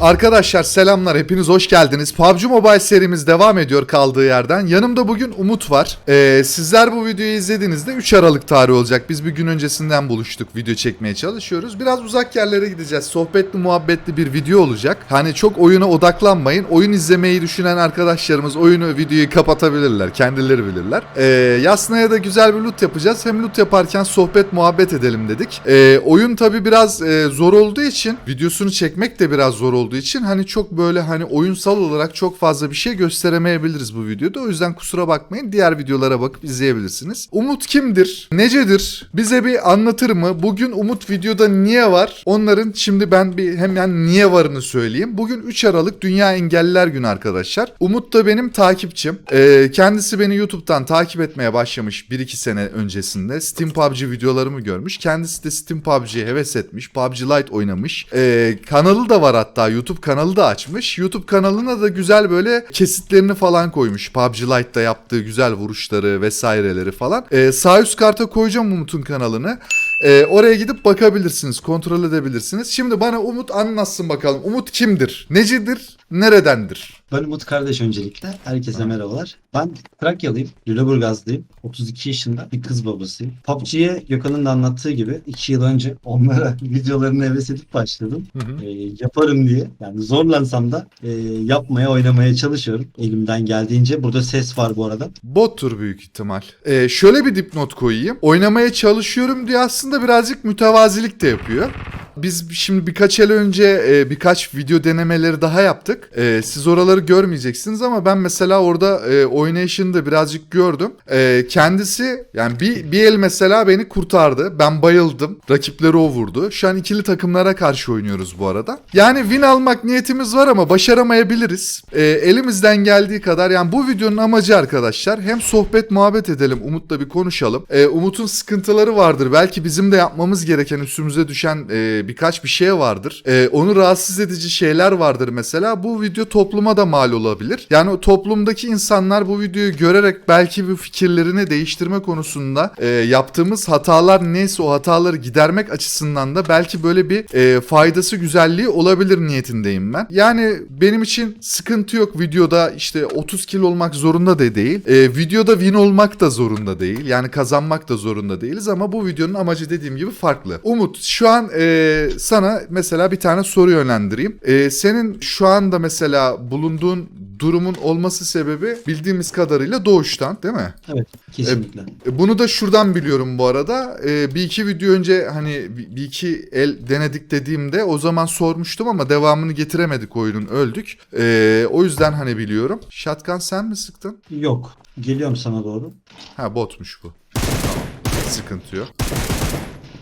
Arkadaşlar selamlar hepiniz hoş geldiniz. PUBG Mobile serimiz devam ediyor kaldığı yerden. Yanımda bugün Umut var. Ee, sizler bu videoyu izlediğinizde 3 Aralık tarihi olacak. Biz bir gün öncesinden buluştuk video çekmeye çalışıyoruz. Biraz uzak yerlere gideceğiz. Sohbetli muhabbetli bir video olacak. Hani çok oyuna odaklanmayın. Oyun izlemeyi düşünen arkadaşlarımız oyunu videoyu kapatabilirler. Kendileri bilirler. Ee, Yasna'ya da güzel bir loot yapacağız. Hem loot yaparken sohbet muhabbet edelim dedik. Ee, oyun tabi biraz e, zor olduğu için videosunu çekmek de biraz zor olduğu için hani çok böyle hani oyunsal olarak çok fazla bir şey gösteremeyebiliriz bu videoda. O yüzden kusura bakmayın. Diğer videolara bakıp izleyebilirsiniz. Umut kimdir? Necedir? Bize bir anlatır mı? Bugün Umut videoda niye var? Onların şimdi ben bir hemen niye varını söyleyeyim. Bugün 3 Aralık Dünya Engelliler Günü arkadaşlar. Umut da benim takipçim. Ee, kendisi beni YouTube'dan takip etmeye başlamış 1-2 sene öncesinde. Steam PUBG videolarımı görmüş. Kendisi de Steam PUBG'ye heves etmiş. PUBG Lite oynamış. Ee, kanalı da var hatta YouTube kanalı da açmış. YouTube kanalına da güzel böyle kesitlerini falan koymuş. PUBG Lite'da yaptığı güzel vuruşları vesaireleri falan. Ee, sağ üst karta koyacağım Umut'un kanalını. Ee, oraya gidip bakabilirsiniz, kontrol edebilirsiniz. Şimdi bana Umut anlatsın bakalım. Umut kimdir? Necidir? Neredendir? Ben Umut kardeş öncelikle. Herkese merhabalar. Ben Trakyalıyım. Lüleburgazlıyım. 32 yaşında bir kız babasıyım. PUBG'ye Gökhan'ın da anlattığı gibi 2 yıl önce onlara videolarını heves edip başladım. Ee, yaparım diye. Yani zorlansam da e, yapmaya oynamaya çalışıyorum. Elimden geldiğince. Burada ses var bu arada. Bottur büyük ihtimal. Ee, şöyle bir dipnot koyayım. Oynamaya çalışıyorum diye aslında birazcık mütevazilik de yapıyor. Biz şimdi birkaç el önce e, birkaç video denemeleri daha yaptık. E, siz oraları görmeyeceksiniz ama ben mesela orada e, oynayışını da birazcık gördüm. E, kendisi yani bir, bir el mesela beni kurtardı. Ben bayıldım. Rakipleri o vurdu. Şu an ikili takımlara karşı oynuyoruz bu arada. Yani win almak niyetimiz var ama başaramayabiliriz. E, elimizden geldiği kadar yani bu videonun amacı arkadaşlar hem sohbet muhabbet edelim. Umut'la bir konuşalım. E, Umut'un sıkıntıları vardır. Belki bizim de yapmamız gereken üstümüze düşen e, birkaç bir şey vardır. E, onu rahatsız edici şeyler vardır mesela. Bu video topluma da mal olabilir. Yani toplumdaki insanlar bu videoyu görerek belki bu fikirlerini değiştirme konusunda e, yaptığımız hatalar neyse o hataları gidermek açısından da belki böyle bir e, faydası güzelliği olabilir niyetindeyim ben. Yani benim için sıkıntı yok videoda işte 30 kilo olmak zorunda da değil. E, videoda win olmak da zorunda değil. Yani kazanmak da zorunda değiliz ama bu videonun amacı dediğim gibi farklı. Umut şu an e, sana mesela bir tane soru yönlendireyim. E, senin şu anda mesela bulunduğun durumun olması sebebi bildiğimiz kadarıyla doğuştan değil mi? Evet kesinlikle. E, Bunu da şuradan biliyorum bu arada. E, bir iki video önce hani bir bir iki el denedik dediğimde o zaman sormuştum ama devamını getiremedik oyunun öldük. E, o yüzden hani biliyorum. Shotgun sen mi sıktın? Yok. Geliyorum sana doğru. Ha botmuş bu. Tamam. Sıkıntı yok.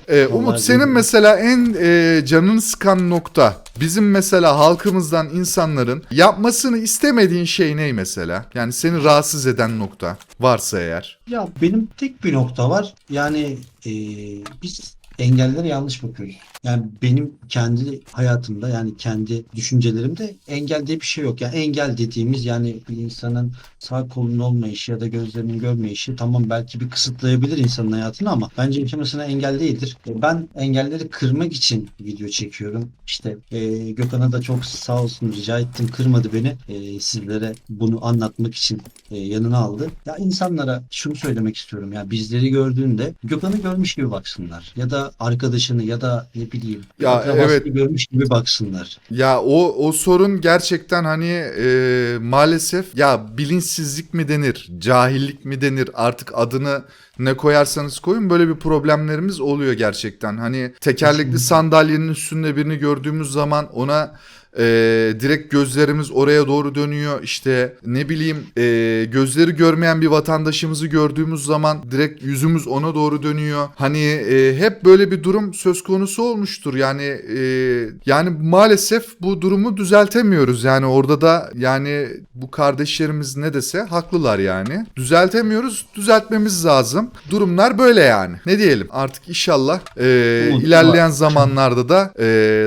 E, Umut senin mesela en e, canını sıkan nokta bizim mesela halkımızdan insanların yapmasını istemediğin şey ne mesela? Yani seni rahatsız eden nokta varsa eğer. Ya benim tek bir nokta var. Yani e, biz engellere yanlış bakıyoruz. Yani benim kendi hayatımda yani kendi düşüncelerimde engel diye bir şey yok. Yani engel dediğimiz yani bir insanın sağ kolunun olmayışı ya da gözlerinin görmeyişi tamam belki bir kısıtlayabilir insanın hayatını ama bence yaşamasına engel değildir. Ben engelleri kırmak için video çekiyorum. İşte e, Gökhan'a da çok sağ olsun rica ettim kırmadı beni. E, sizlere bunu anlatmak için e, yanına aldı. Ya insanlara şunu söylemek istiyorum ya bizleri gördüğünde Gökhan'ı görmüş gibi baksınlar ya da arkadaşını ya da ne bileyim Ya, evet. görmüş gibi baksınlar. Ya o o sorun gerçekten hani e, maalesef ya bilinçsizlik mi denir, cahillik mi denir artık adını ne koyarsanız koyun böyle bir problemlerimiz oluyor gerçekten. Hani tekerlekli sandalyenin üstünde birini gördüğümüz zaman ona e, direkt gözlerimiz oraya doğru dönüyor. İşte ne bileyim e, gözleri görmeyen bir vatandaşımızı gördüğümüz zaman direkt yüzümüz ona doğru dönüyor. Hani e, hep böyle bir durum söz konusu olmuştur. Yani e, yani maalesef bu durumu düzeltemiyoruz. Yani orada da yani bu kardeşlerimiz ne dese haklılar yani. Düzeltemiyoruz, düzeltmemiz lazım. Durumlar böyle yani. Ne diyelim artık inşallah e, ilerleyen zamanlarda da e,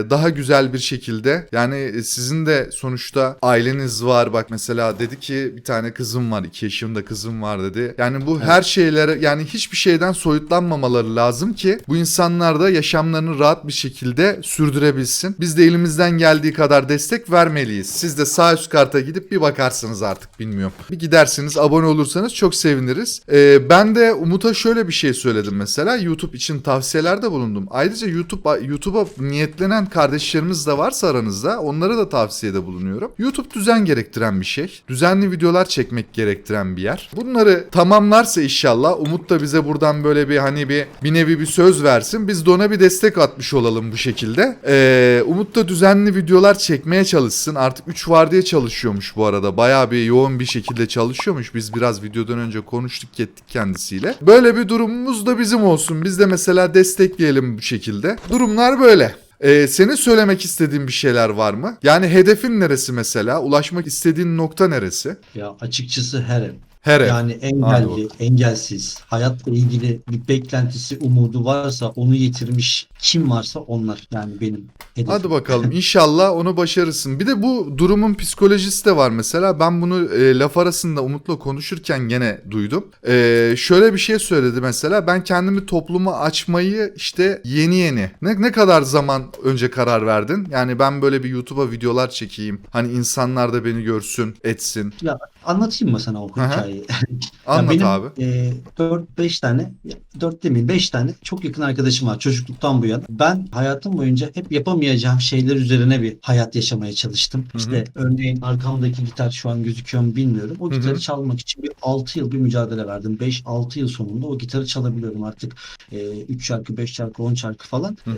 daha güzel bir şekilde yani sizin de sonuçta aileniz var. Bak mesela dedi ki bir tane kızım var, iki yaşında kızım var dedi. Yani bu her şeylere yani hiçbir şeyden soyutlanmamaları lazım ki bu insanlar da yaşamlarını rahat bir rahat bir şekilde sürdürebilsin. Biz de elimizden geldiği kadar destek vermeliyiz. Siz de sağ üst karta gidip bir bakarsınız artık bilmiyorum. Bir gidersiniz abone olursanız çok seviniriz. Ee, ben de Umut'a şöyle bir şey söyledim mesela. YouTube için tavsiyelerde bulundum. Ayrıca YouTube YouTube'a niyetlenen kardeşlerimiz de varsa aranızda onlara da tavsiyede bulunuyorum. YouTube düzen gerektiren bir şey. Düzenli videolar çekmek gerektiren bir yer. Bunları tamamlarsa inşallah Umut da bize buradan böyle bir hani bir bir nevi bir söz versin. Biz de ona bir destek atmış olalım bu şekilde. Ee, Umut da düzenli videolar çekmeye çalışsın. Artık 3 vardiya çalışıyormuş bu arada. Bayağı bir yoğun bir şekilde çalışıyormuş. Biz biraz videodan önce konuştuk ettik kendisiyle. Böyle bir durumumuz da bizim olsun. Biz de mesela destekleyelim bu şekilde. Durumlar böyle. Ee, senin söylemek istediğin bir şeyler var mı? Yani hedefin neresi mesela? Ulaşmak istediğin nokta neresi? Ya açıkçası her ev. Her ev. Yani engelli, engelsiz, hayatla ilgili bir beklentisi, umudu varsa onu yitirmiş kim varsa onlar. Yani benim hedefim. Hadi bakalım inşallah onu başarırsın. Bir de bu durumun psikolojisi de var mesela. Ben bunu e, laf arasında Umut'la konuşurken gene duydum. E, şöyle bir şey söyledi mesela. Ben kendimi topluma açmayı işte yeni yeni. Ne, ne kadar zaman önce karar verdin? Yani ben böyle bir YouTube'a videolar çekeyim. Hani insanlar da beni görsün, etsin. Ya anlatayım mı sana o hikayeyi? Anlat benim, abi. E, 4-5 tane, 4 demeyeyim 5 tane çok yakın arkadaşım var çocukluktan bu yana. Ben hayatım boyunca hep yapamayacağım şeyler üzerine bir hayat yaşamaya çalıştım. Hı hı. İşte örneğin arkamdaki gitar şu an gözüküyor mu bilmiyorum. O gitarı çalmak için bir 6 yıl bir mücadele verdim. 5-6 yıl sonunda o gitarı çalabiliyorum artık. E, 3 şarkı, 5 şarkı, 10 şarkı falan. E,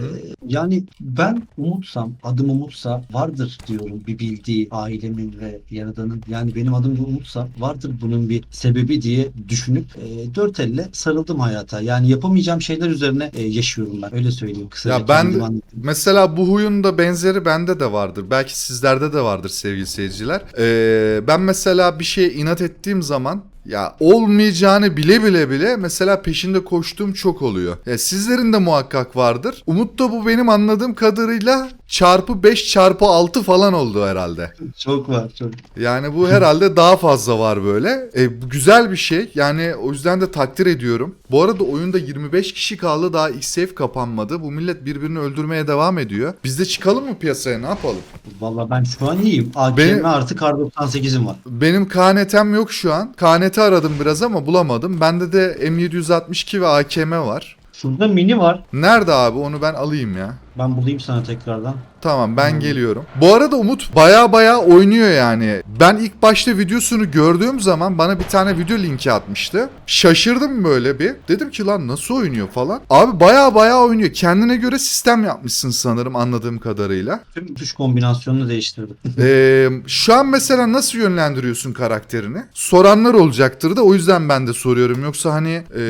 yani ben umutsam, adım umutsa vardır diyorum bir bildiği ailemin ve yaradanın. Yani benim adım da umutsa vardır bunun bir sebebi diye düşünüp e, dört elle sarıldım hayata. Yani yapamayacağım şeyler üzerine e, yaşıyorum ben. Öyle söyleyeyim kısaca. Ya ben de-. Mesela bu huyun da benzeri bende de vardır. Belki sizlerde de vardır sevgili seyirciler. Ee, ben mesela bir şeye inat ettiğim zaman ya olmayacağını bile bile bile mesela peşinde koştuğum çok oluyor. Ya sizlerin de muhakkak vardır. Umut da bu benim anladığım kadarıyla çarpı 5 çarpı 6 falan oldu herhalde. Çok var çok. Yani bu herhalde daha fazla var böyle. E, bu güzel bir şey. Yani o yüzden de takdir ediyorum. Bu arada oyunda 25 kişi kaldı daha save kapanmadı. Bu millet birbirini öldürmeye devam ediyor. Biz de çıkalım mı piyasaya ne yapalım? Valla ben şu an iyiyim. AKM Benim- artı kar 98'im var. Benim KNT'm yok şu an. KNT aradım biraz ama bulamadım. Bende de M762 ve AKM var. Şurada mini var. Nerede abi onu ben alayım ya. Ben bulayım sana tekrardan. Tamam ben Hmm. geliyorum. Bu arada Umut baya baya oynuyor yani. Ben ilk başta videosunu gördüğüm zaman bana bir tane video linki atmıştı. Şaşırdım böyle bir. Dedim ki lan nasıl oynuyor falan. Abi baya baya oynuyor. Kendine göre sistem yapmışsın sanırım anladığım kadarıyla. Tüm tuş kombinasyonunu değiştirdim. Ee, şu an mesela nasıl yönlendiriyorsun karakterini? Soranlar olacaktır da o yüzden ben de soruyorum. Yoksa hani e,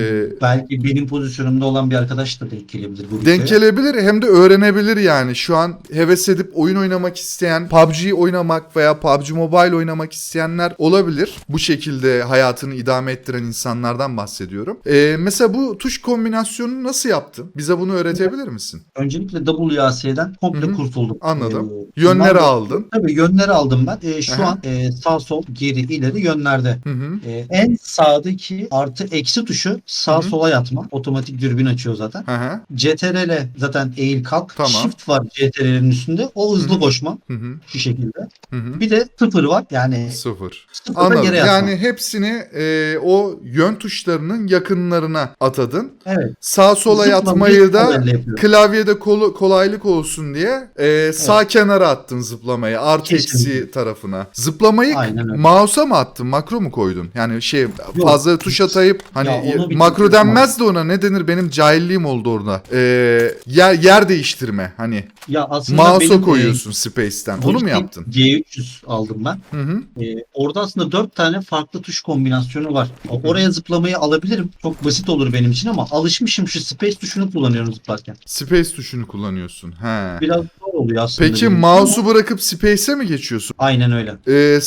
Belki benim pozisyonumda olan bir arkadaş da denk gelebilir bu denk videoya. gelebilir hem de öğrenebilir yani. Şu an heves edip oyun oynamak isteyen, PUBG oynamak veya PUBG Mobile oynamak isteyenler olabilir. Bu şekilde hayatını idame ettiren insanlardan bahsediyorum. Ee, mesela bu tuş kombinasyonunu nasıl yaptın? Bize bunu öğretebilir misin? Öncelikle WAS'den komple Hı hı. kurtuldum. Anladım. Ee, Yönleri da- aldın. Tabii yönleri aldım ben. Ee, şu Aha. an e, sağ sol geri ileri yönlerde. Hı hı. Ee, en sağdaki artı eksi tuşu sağ Hı hı. sola yatma. Otomatik dürbün açıyor zaten. CTRL zaten eğil kalk. Tamam. Shift var CTRL'in üstünde. O hızlı Hı hı. koşma. Hı hı. Şu şekilde. Hı hı. Bir de sıfır var. Yani Sıfır. Anladım. geri. Yani hepsini e, o yön tuşlarının yakınlarına atadın. evet. Sağ sola Zıplamayı yatmayı da klavyede kolu, kolaylık olsun diye e, sağ kenara attın zıplamayı artı eksi tarafına. Zıplamayı mouse'a mı attın makro mu koydun? Yani şey fazla tuş atayıp hani makro denmez de ona ne denir benim cahilliğim oldu orada. E, yer, yer değiştirme hani Ya aslında mouse'a benim, koyuyorsun space'ten e, onu mu Logitech yaptın? G300 aldım ben. Hı hı. Ee, orada aslında dört tane farklı tuş kombinasyonu var. Oraya zıplamayı alabilirim. Çok basit olur benim için ama alışmışım şu space tuşunu kullanıyorum zıplarken. Space tuşunu kullanıyorsun. He. Biraz zor oluyor aslında. Peki mouse'u ama bırakıp space'e mi geçiyorsun? Aynen öyle. Ee,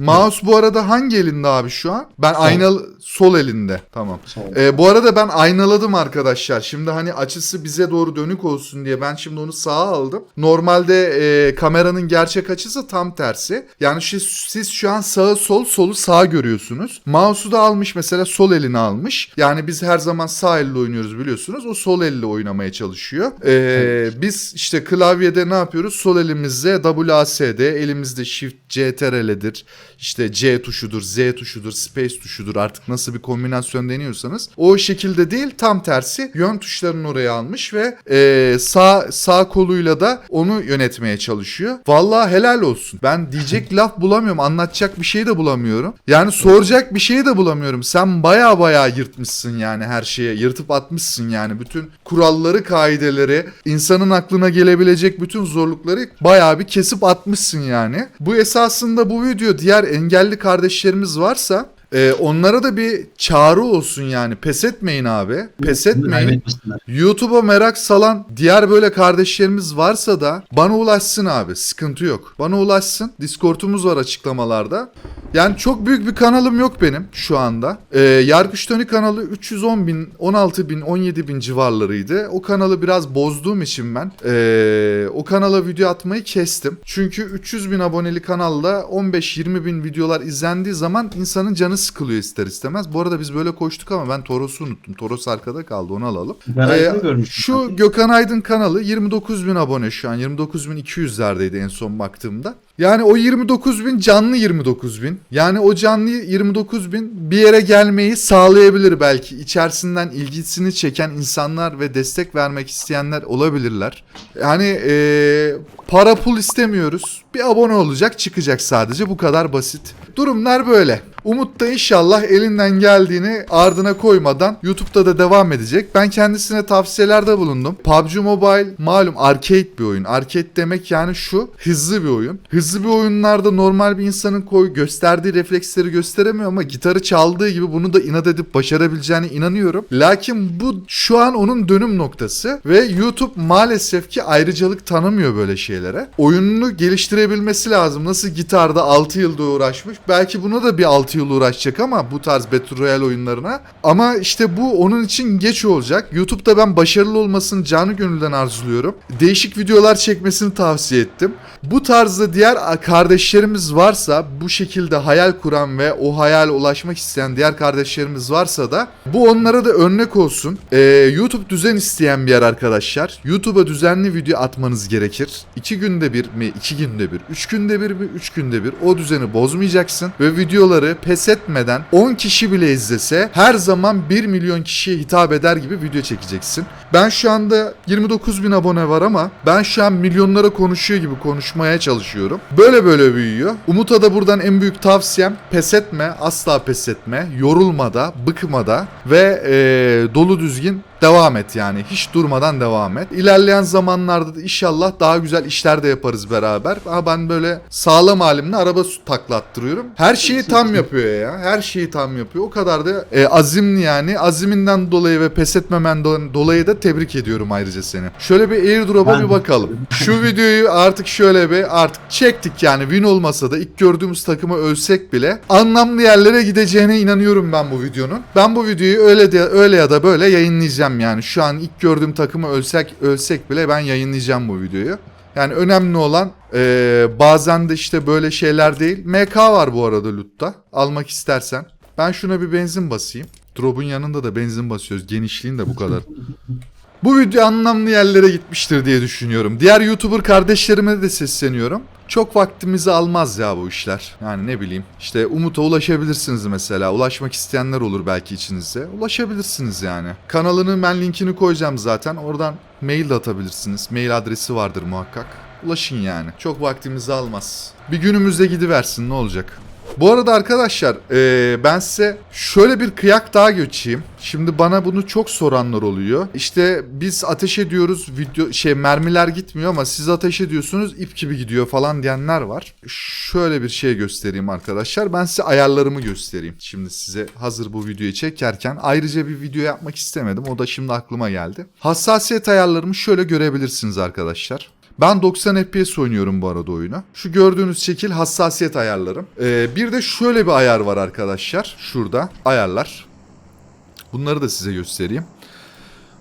mouse bu arada hangi elinde abi şu an? Ben Sol. aynalı sol elinde. Tamam. Sol. Ee, bu arada ben aynaladım arkadaşlar. Şimdi hani açısı bize doğru dönük olsun diye diye ben şimdi onu sağa aldım. Normalde e, kameranın gerçek açısı tam tersi. Yani siz, siz şu an sağı sol solu sağ görüyorsunuz. Mouse'u da almış mesela sol eline almış. Yani biz her zaman sağ elle oynuyoruz biliyorsunuz. O sol elle oynamaya çalışıyor. E, Biz işte klavyede ne yapıyoruz? Sol elimizde WASD, elimizde Shift CTRL'dir. İşte C tuşudur, Z tuşudur, Space tuşudur artık nasıl bir kombinasyon deniyorsanız. O şekilde değil tam tersi yön tuşlarını oraya almış ve e, sağ sağ koluyla da onu yönetmeye çalışıyor. Vallahi helal olsun. Ben diyecek laf bulamıyorum, anlatacak bir şey de bulamıyorum. Yani soracak bir şey de bulamıyorum. Sen baya baya yırtmışsın yani her şeye. Yırtıp atmışsın yani. Bütün kuralları, kaideleri, insanın aklına gelebilecek bütün zorlukları baya bir kesip atmışsın yani. Bu esasında bu video diğer engelli kardeşlerimiz varsa e, onlara da bir çağrı olsun yani. Pes etmeyin abi. Pes etmeyin. YouTube'a merak salan diğer böyle kardeşlerimiz varsa da bana ulaşsın abi. Sıkıntı yok. Bana ulaşsın. Discord'umuz var açıklamalarda. Yani çok büyük bir kanalım yok benim şu anda. Ee, Yargıç Tony kanalı 310 bin, 16 bin, 17 bin civarlarıydı. O kanalı biraz bozduğum için ben ee, o kanala video atmayı kestim. Çünkü 300 bin aboneli kanalla 15-20 bin videolar izlendiği zaman insanın canı sıkılıyor ister istemez. Bu arada biz böyle koştuk ama ben Toros'u unuttum. Toros arkada kaldı onu alalım. Garajda Ee, görmüştüm. Şu Gökhan Aydın kanalı 29 bin abone şu an. 29 bin 200'lerdeydi en son baktığımda. Yani o 29 bin canlı 29 bin. Yani o canlı 29 bin bir yere gelmeyi sağlayabilir belki. İçerisinden ilgisini çeken insanlar ve destek vermek isteyenler olabilirler. Yani eee, para pul istemiyoruz. Bir abone olacak çıkacak sadece bu kadar basit. Durumlar böyle. Umut da inşallah elinden geldiğini ardına koymadan YouTube'da da devam edecek. Ben kendisine tavsiyelerde bulundum. PUBG Mobile malum arcade bir oyun. Arcade demek yani şu hızlı bir oyun. Hızlı bir oyunlarda normal bir insanın koy gösterdiği refleksleri gösteremiyor ama gitarı çaldığı gibi bunu da inat edip başarabileceğine inanıyorum. Lakin bu şu an onun dönüm noktası ve YouTube maalesef ki ayrıcalık tanımıyor böyle şeylere. Oyununu geliştirebilmesi lazım. Nasıl gitarda 6 yılda uğraşmış. Belki buna da bir 6 yıl uğraşacak ama bu tarz Battle Royale oyunlarına. Ama işte bu onun için geç olacak. YouTube'da ben başarılı olmasını canı gönülden arzuluyorum. Değişik videolar çekmesini tavsiye ettim. Bu tarzda diğer kardeşlerimiz varsa bu şekilde hayal kuran ve o hayale ulaşmak isteyen diğer kardeşlerimiz varsa da bu onlara da örnek olsun. Ee, YouTube düzen isteyen bir yer arkadaşlar. YouTube'a düzenli video atmanız gerekir. İki günde bir mi? iki günde bir. Üç günde bir mi? Üç günde bir. O düzeni bozmayacaksın ve videoları pes etmeden 10 kişi bile izlese her zaman 1 milyon kişiye hitap eder gibi video çekeceksin. Ben şu anda 29 bin abone var ama ben şu an milyonlara konuşuyor gibi konuşmaya çalışıyorum. Böyle böyle büyüyor. Umut'a da buradan en büyük tavsiyem pes etme, asla pes etme, yorulma da, bıkma da ve eee, dolu düzgün devam et yani. Hiç durmadan devam et. İlerleyen zamanlarda da inşallah daha güzel işler de yaparız beraber. Ama ben böyle sağlam halimle araba taklattırıyorum. Her şeyi tam yapıyor ya. Her şeyi tam yapıyor. O kadar da e, azimli yani. Aziminden dolayı ve pes etmemen do- dolayı da tebrik ediyorum ayrıca seni. Şöyle bir airdrop'a bir bakalım. Şu videoyu artık şöyle bir artık çektik yani. Win olmasa da ilk gördüğümüz takıma ölsek bile anlamlı yerlere gideceğine inanıyorum ben bu videonun. Ben bu videoyu öyle de öyle ya da böyle yayınlayacağım yani. Şu an ilk gördüğüm takımı ölsek ölsek bile ben yayınlayacağım bu videoyu. Yani önemli olan eee, bazen de işte böyle şeyler değil. MK var bu arada lootta. Almak istersen. Ben şuna bir benzin basayım. Drop'un yanında da benzin basıyoruz. Genişliğin de bu kadar. Bu video anlamlı yerlere gitmiştir diye düşünüyorum. Diğer YouTuber kardeşlerime de sesleniyorum. Çok vaktimizi almaz ya bu işler. Yani ne bileyim. İşte Umut'a ulaşabilirsiniz mesela. Ulaşmak isteyenler olur belki içinizde. Ulaşabilirsiniz yani. Kanalının ben linkini koyacağım zaten. Oradan mail de atabilirsiniz. Mail adresi vardır muhakkak. Ulaşın yani. Çok vaktimizi almaz. Bir günümüzde gidiversin ne olacak? Bu arada arkadaşlar eee, ben size şöyle bir kıyak daha geçeyim. Şimdi bana bunu çok soranlar oluyor. İşte biz ateş ediyoruz video şey mermiler gitmiyor ama siz ateş ediyorsunuz ip gibi gidiyor falan diyenler var. Şöyle bir şey göstereyim arkadaşlar. Ben size ayarlarımı göstereyim. Şimdi size hazır bu videoyu çekerken ayrıca bir video yapmak istemedim. O da şimdi aklıma geldi. Hassasiyet ayarlarımı şöyle görebilirsiniz arkadaşlar. Ben 90 FPS oynuyorum bu arada oyunu. Şu gördüğünüz şekil hassasiyet ayarlarım. Ee, bir de şöyle bir ayar var arkadaşlar. Şurada ayarlar. Bunları da size göstereyim.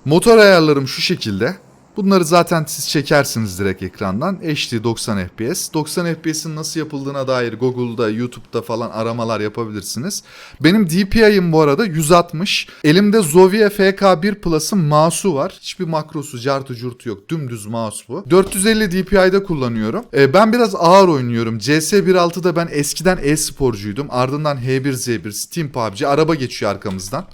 Motor ayarlarım şu şekilde. Bunları zaten siz çekersiniz direkt ekrandan. HD 90 FPS. 90 FPS'in nasıl yapıldığına dair Google'da, YouTube'da falan aramalar yapabilirsiniz. Benim DPI'm bu arada 160. Elimde Zovia FK1 Plus'ın mouse'u var. Hiçbir makrosu, cartı curtu yok. Dümdüz mouse bu. 450 DPI'de kullanıyorum. Ee, ben biraz ağır oynuyorum. CS 1.6'da ben eskiden e-sporcuydum. Ardından H1Z1, Steam PUBG, araba geçiyor arkamızdan.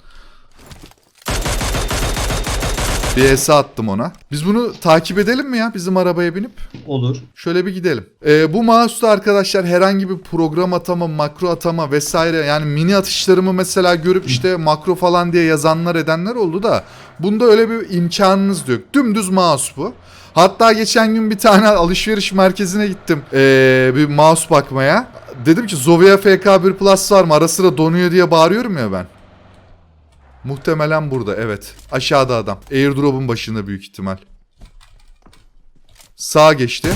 ESA attım ona. Biz bunu takip edelim mi ya bizim arabaya binip? Olur. Şöyle bir gidelim. Ee, bu mouse'da arkadaşlar herhangi bir program atama, makro atama vesaire yani mini atışlarımı mesela görüp işte makro falan diye yazanlar edenler oldu da bunda öyle bir imkanınız yok. Dümdüz mouse bu. Hatta geçen gün bir tane alışveriş merkezine gittim ee, bir mouse bakmaya. Dedim ki Zovia FK1 Plus var mı? Ara sıra donuyor diye bağırıyorum ya ben. Muhtemelen burada evet. Aşağıda adam. Airdrop'un başında büyük ihtimal. Sağa geçti.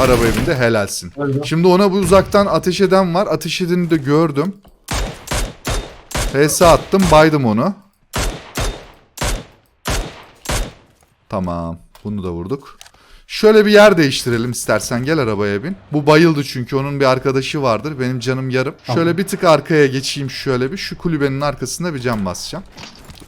Arabaya bindi helalsin. Öldü. Şimdi ona bu uzaktan ateş eden var. Ateş edeni de gördüm. HS attım baydım onu. Tamam. Bunu da vurduk. Şöyle bir yer değiştirelim istersen gel arabaya bin. Bu bayıldı çünkü onun bir arkadaşı vardır. Benim canım yarım. Tamam. Şöyle bir tık arkaya geçeyim şöyle bir. Şu kulübenin arkasında bir cam basacağım.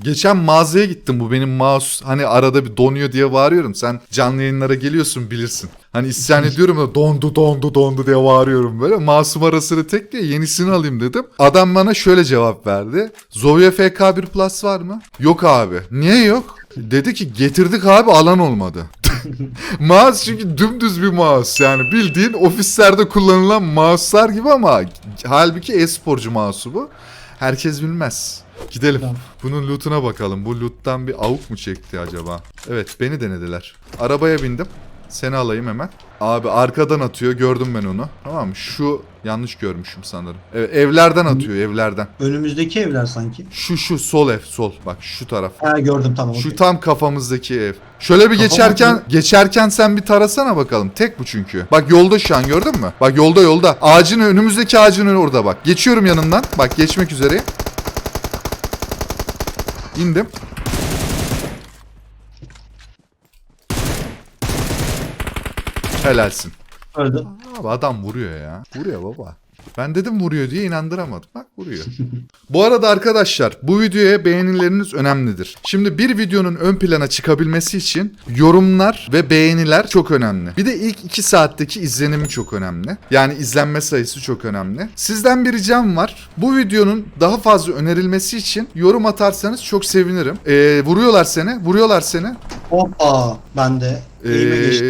Geçen mağazaya gittim bu benim mouse hani arada bir donuyor diye bağırıyorum. Sen canlı yayınlara geliyorsun bilirsin. Hani isyan ediyorum da dondu dondu dondu diye bağırıyorum böyle. Mouse'um arasını tek diye yenisini alayım dedim. Adam bana şöyle cevap verdi. Zovia FK1 Plus var mı? Yok abi. Niye yok? Dedi ki getirdik abi alan olmadı. mouse çünkü dümdüz bir mouse yani bildiğin ofislerde kullanılan mouse'lar gibi ama halbuki e-sporcu mouse'u bu. Herkes bilmez. Gidelim. Tamam. Bunun loot'una bakalım. Bu loot'tan bir avuk mu çekti acaba? Evet beni denediler. Arabaya bindim. Seni alayım hemen. Abi arkadan atıyor. Gördüm ben onu. Tamam mı? Şu yanlış görmüşüm sanırım. Evet, evlerden atıyor evlerden. Önümüzdeki evler sanki. Şu şu sol ev sol. Bak şu taraf. Ha gördüm tamam. Şu okey. tam kafamızdaki ev. Şöyle bir Kafam geçerken mı? geçerken sen bir tarasana bakalım. Tek bu çünkü. Bak yolda şu an gördün mü? Bak yolda yolda. Ağacın önümüzdeki ağacın önü orada bak. Geçiyorum yanından. Bak geçmek üzere. İndim. Helalsin. Öldü. Abi adam vuruyor ya. Vuruyor baba. Ben dedim vuruyor diye inandıramadım. Bak vuruyor. bu arada arkadaşlar bu videoya beğenileriniz önemlidir. Şimdi bir videonun ön plana çıkabilmesi için yorumlar ve beğeniler çok önemli. Bir de ilk 2 saatteki izlenimi çok önemli. Yani izlenme sayısı çok önemli. Sizden bir ricam var. Bu videonun daha fazla önerilmesi için yorum atarsanız çok sevinirim. Ee, vuruyorlar seni. Vuruyorlar seni. Hoppa. Ben de. Ee,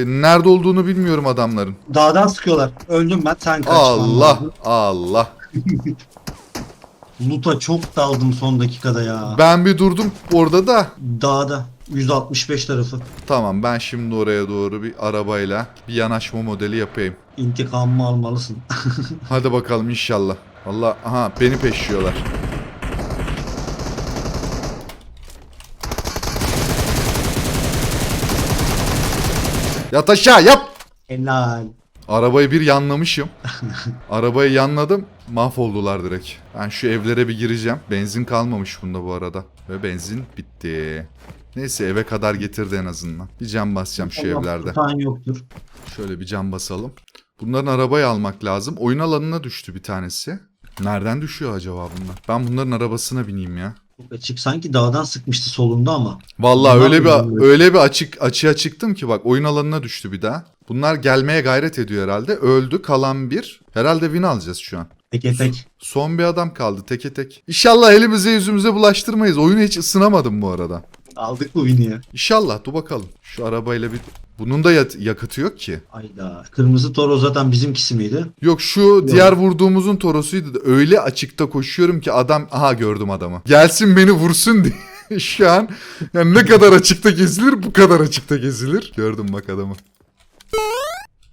nerede olduğunu bilmiyorum adamların. Dağdan sıkıyorlar. Öldüm ben. Sen kaçman Allah. Allah. Loot'a çok daldım son dakikada ya. Ben bir durdum orada da. Dağda. 165 tarafı. Tamam ben şimdi oraya doğru bir arabayla bir yanaşma modeli yapayım. İntikamımı almalısın. Hadi bakalım inşallah. Allah aha beni peşliyorlar. Yat aşağı yap. Helal. Arabayı bir yanlamışım. Arabayı yanladım. Mahvoldular direkt. Ben şu evlere bir gireceğim. Benzin kalmamış bunda bu arada. Ve benzin bitti. Neyse eve kadar getirdi en azından. Bir cam basacağım şu Allah evlerde. tutan yoktur. Şöyle bir cam basalım. Bunların arabayı almak lazım. Oyun alanına düştü bir tanesi. Nereden düşüyor acaba bunlar? Ben bunların arabasına bineyim ya. Çok açık. Sanki dağdan sıkmıştı solunda ama. Vallahi Bunlar öyle bir öyle bir açık açığa çıktım ki bak oyun alanına düştü bir daha. Bunlar gelmeye gayret ediyor herhalde. Öldü kalan bir. Herhalde win alacağız şu an. Tek tek. Son bir adam kaldı teke tek. İnşallah elimize yüzümüze bulaştırmayız. Oyunu hiç ısınamadım bu arada. Aldık bu win'i ya. İnşallah dur bakalım. Şu arabayla bir... Bunun da yakıtı yok ki. Ayda. Kırmızı toro zaten bizimkisi miydi? Yok şu diğer vurduğumuzun torosuydu da öyle açıkta koşuyorum ki adam aha gördüm adamı. Gelsin beni vursun diye şu an yani ne kadar açıkta gezilir bu kadar açıkta gezilir. Gördüm bak adamı.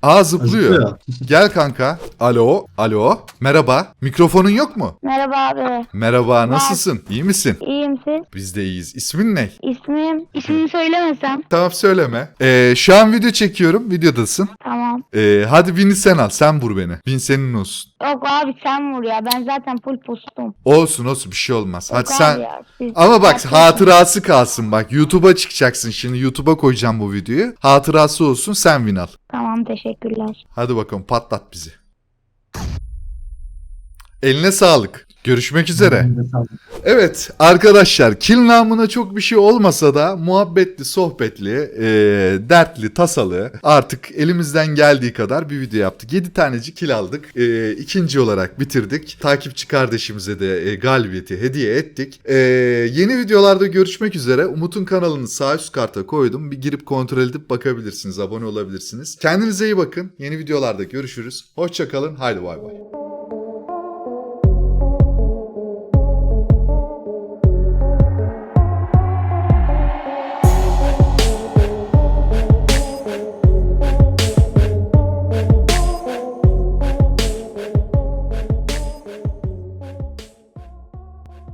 Aa zıplıyor. Zıplıyor. Gel kanka. Alo. Alo. Merhaba. Mikrofonun yok mu? Merhaba abi. Merhaba. Nasılsın? İyi misin? İyiyim siz? Biz de iyiyiz. İsmin ne? İsmim, ismini söylemesem. Tamam söyleme. Ee, şu an video çekiyorum. Videodasın. Tamam. Ee, hadi bini sen al. Sen vur beni. Bin senin olsun. Yok abi sen vur ya. Ben zaten full pustum. Olsun olsun bir şey olmaz. Hadi Yok sen abi ya, siz- Ama bak Gerçekten. hatırası kalsın bak. YouTube'a çıkacaksın şimdi. YouTube'a koyacağım bu videoyu. Hatırası olsun sen win al. Tamam teşekkürler. Hadi bakalım patlat bizi. Eline sağlık. Görüşmek üzere. Evet arkadaşlar kill namına çok bir şey olmasa da muhabbetli, sohbetli, e, dertli, tasalı artık elimizden geldiği kadar bir video yaptık. 7 tanecik kill aldık. E, ikinci olarak bitirdik. Takipçi kardeşimize de e, galibiyeti hediye ettik. E, yeni videolarda görüşmek üzere. Umut'un kanalını sağ üst karta koydum. Bir girip kontrol edip bakabilirsiniz. Abone olabilirsiniz. Kendinize iyi bakın. Yeni videolarda görüşürüz. Hoşçakalın. Haydi bay bay.